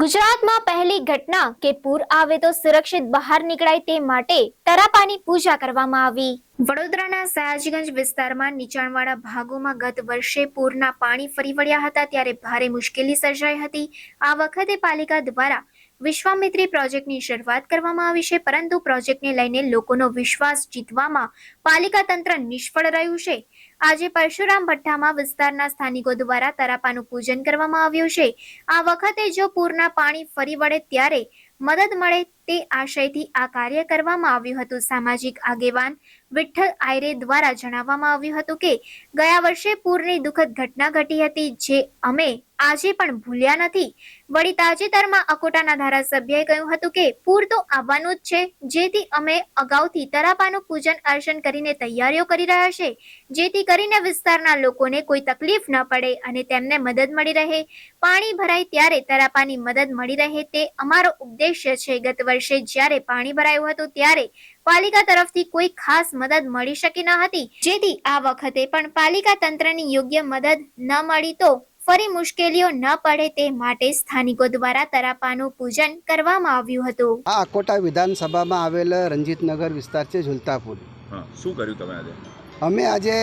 ગુજરાતમાં પહેલી ઘટના કે પૂર આવે તો સુરક્ષિત બહાર નીકળાય તે માટે તરાપાની પૂજા કરવામાં આવી. વડોદરાના સયાજીગંજ વિસ્તારમાં નીચાણવાળા ભાગોમાં ગત વર્ષે પૂરના પાણી ફરી વળ્યા હતા, ત્યારે ભારે મુશ્કેલી સર્જાઈ હતી. આ વખતે પાલિકા દ્વારા વિશ્વામિત્રી પ્રોજેક્ટની શરૂઆત કરવામાં આવી છે, પરંતુ પ્રોજેક્ટને લઈને લોકોનો વિશ્વાસ જીતવામાં પાલિકા તંત્ર નિષ્ફળ રહ્યું છે. આજે પરશુરામ ભઠ્ઠામાં વિસ્તારના સ્થાનિકો દ્વારા તરાપાનું પૂજન કરવામાં આવ્યું છે. આ વખતે જો પૂરના પાણી ફરી વળે ત્યારે મદદ મળે તે આશયથી આ કાર્ય કરવામાં આવ્યું હતું. સામાજિક આગેવાન વિઠ્ઠલ આયરે દ્વારા જણાવવામાં આવ્યું હતું કે, ગયા વર્ષે પૂરની દુઃખદ ઘટના ઘટી હતી, જે અમે આજે પણ ભૂલ્યા નથી. વળી તાજેતરમાં અકોટાના ધારાસભ્યએ કહ્યું હતું કે, પૂર તો આવવાનું જ છે, જેથી અમે અગાઉથી તરાપાનું પૂજન અર્ચન કરીને તૈયારીઓ કરી રહ્યા છે. જેથી કરીને વિસ્તારના લોકોને કોઈ તકલીફ ન પડે અને તેમને મદદ મળી રહે. પાણી ભરાય ત્યારે તરાપાની મદદ મળી રહે તે અમારો ઉદ્દેશ્ય છે. ગત વર્ષે જ્યારે પાણી ભરાયું હતું ત્યારે પાલિકા તરફથી કોઈ ખાસ મદદ મળી શકી ન હતી. જેથી આ વખતે પણ પાલિકા તંત્રની યોગ્ય મદદ ન મળી તો ફરી મુશ્કેલીઓ ન પડે તે માટે સ્થાનિકો દ્વારા તરાપાનું પૂજન કરવામાં આવ્યું હતું. આ અકોટા વિધાનસભામાં આવેલ રંજીતનગર વિસ્તાર છે ઝુલતાપુર હા શું કર્યું તમે આજે? અમે આજે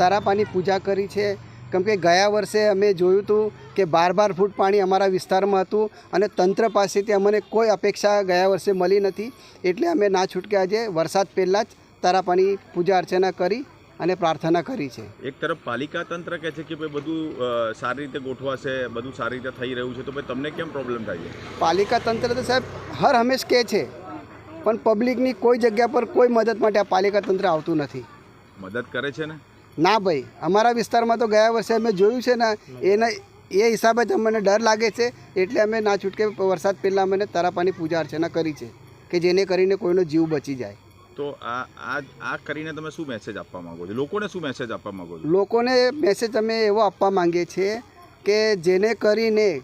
તારાપાની પૂજા કરી છે. કેમ કે ગયા વર્ષે અમે જોયું હતું કે બાર બાર ફૂટ પાણી અમારા વિસ્તારમાં હતું અને તંત્ર પાસેથી અમને કોઈ અપેક્ષા ગયા વર્ષે મળી નથી. એટલે અમે ના છૂટકે આજે વરસાદ પહેલાં જ તારાપાની પૂજા અર્ચના કરી અને પ્રાર્થના કરી છે. એક તરફ પાલિકા તંત્ર કહે છે કે ભાઈ બધું સારી રીતે ગોઠવાશે બધું સારી રીતે થઈ રહ્યું છે તો ભાઈ તમને કેમ પ્રોબ્લેમ થાય છે? પાલિકા તંત્ર તો સાહેબ હર હંમેશ કહે છે પણ પબ્લિકની કોઈ જગ્યા પર કોઈ મદદ માટે આ પાલિકા તંત્ર આવતું નથી. મદદ કરે છે ને? ના ભાઈ અમારા વિસ્તારમાં તો ગયા વર્ષે અમે જોયું છે ને એના એ હિસાબે જ અમને ડર લાગે છે એટલે અમે ના છૂટકે વરસાદ પહેલાં અમે તરાપાની પૂજા અર્ચના કરી છે કે જેને કરીને કોઈનો જીવ બચી જાય. તો આ આ આ કરીને તમે શું મેસેજ આપવા માંગો છો? લોકોને શું મેસેજ આપવા માગો છો? લોકોને મેસેજ અમે એવો આપવા માંગીએ છીએ કે જેને કરીને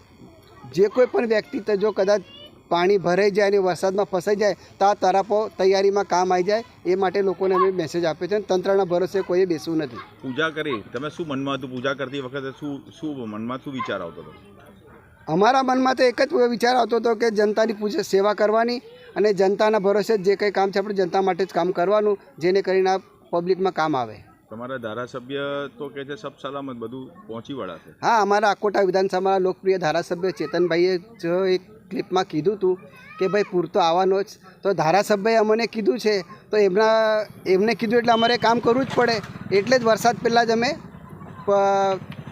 જે કોઈ પણ વ્યક્તિ જો કદાચ પાણી ભરાઈ જાય અને વરસાદમાં ફસાઈ જાય તો આ તરાપો તૈયારીમાં કામ આવી જાય એ માટે લોકોને અમે મેસેજ આપ્યો છે અને તંત્રના ભરોસે કોઈએ બેસવું નથી. પૂજા કરી. તમે શું મનમાં હતું? પૂજા કરતી વખતે શું શું મનમાં શું વિચાર આવતો હતો? અમારા મનમાં તો એક જ વિચાર આવતો હતો કે જનતાની પૂજા સેવા કરવાની અને જનતાના ભરોસે જ કંઈ કામ છે આપણે જનતા માટે જ કામ કરવાનું જેને કરીને આ પબ્લિકમાં કામ આવે. તમારા ધારાસભ્ય તો કહે છે સબ સલામત બધું પહોંચી વળાશે હા અમારા આકોટા વિધાનસભાના લોકપ્રિય ધારાસભ્ય ચેતનભાઈએ જો એક ક્લિપમાં કીધું હતું કે ભાઈ પૂરતો આવવાનો જ. તો ધારાસભ્યએ અમને કીધું છે તો એમના એમને કીધું એટલે અમારે કામ કરવું જ પડે. એટલે જ વરસાદ પહેલાં જ અમે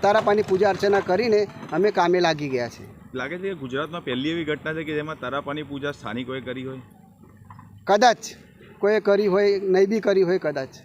તારાપાની પૂજા અર્ચના કરીને અમે કામે લાગી ગયા છે લાગે છે કે ગુજરાતમાં પહેલી એવી ઘટના છે કે જેમાં તારાપાની પૂજા સ્થાનિકોએ કરી હોય? કદાચ કોઈએ કરી હોય નહીં બી કરી હોય કદાચ.